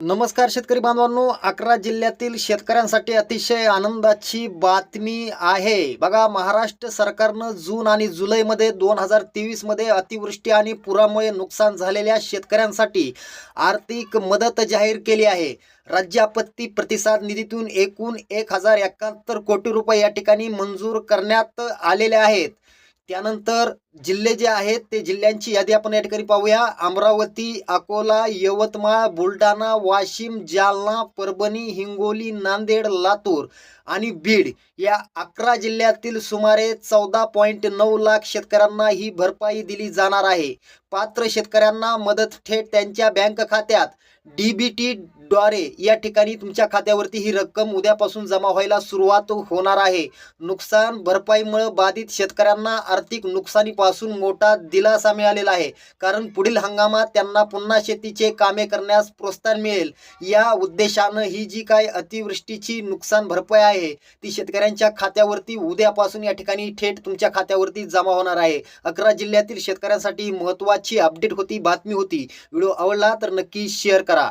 नमस्कार शेतकरी बांधवांनो अकरा जिल्ह्यातील शेतकऱ्यांसाठी अतिशय आनंदाची बातमी आहे. बघा महाराष्ट्र सरकारनं जून आणि जुलैमध्ये दोन हजार तेवीसमध्ये अतिवृष्टी आणि पुरामुळे नुकसान झालेल्या शेतकऱ्यांसाठी आर्थिक मदत जाहीर केली आहे. राज्य आपत्ती प्रतिसाद निधीतून एकूण एक हजार एकाहत्तर कोटी रुपये या ठिकाणी मंजूर करण्यात आलेले आहेत. त्यानंतर जिल्हे जे आहेत ते जिल्ह्यांची यादी आपण या ठिकाणी पाहूया. अमरावती अकोला यवतमाळ बुलढाणा वाशिम जालना परभणी हिंगोली नांदेड लातूर आणि बीड या अकरा जिल्ह्यातील सुमारे चौदा पॉईंट नऊ लाख शेतकऱ्यांना ही भरपाई दिली जाणार आहे. पात्र शेतकऱ्यांना मदत थेट त्यांच्या बँक खात्यात. डी बी टी द्वारे या ठिकाणी तुमच्या खात्यावरती ही रक्कम उद्यापासून जमा व्हायला सुरुवात होणार आहे. नुकसान भरपाईमुळे बाधित शेतकऱ्यांना आर्थिक नुकसानीपासून मोठा दिलासा मिळालेला आहे. कारण पुढील हंगामात त्यांना पुन्हा शेतीचे कामे करण्यास प्रोत्साहन मिळेल. या उद्देशानं ही जी काय अतिवृष्टीची नुकसान भरपाई आहे ती शेतकऱ्यांच्या खात्यावरती उद्यापासून या ठिकाणी थेट तुमच्या खात्यावरती जमा होणार आहे. अकरा जिल्ह्यातील शेतकऱ्यांसाठी महत्त्वाची अपडेट होती बातमी होती. व्हिडिओ आवडला तर नक्की शेअर करा.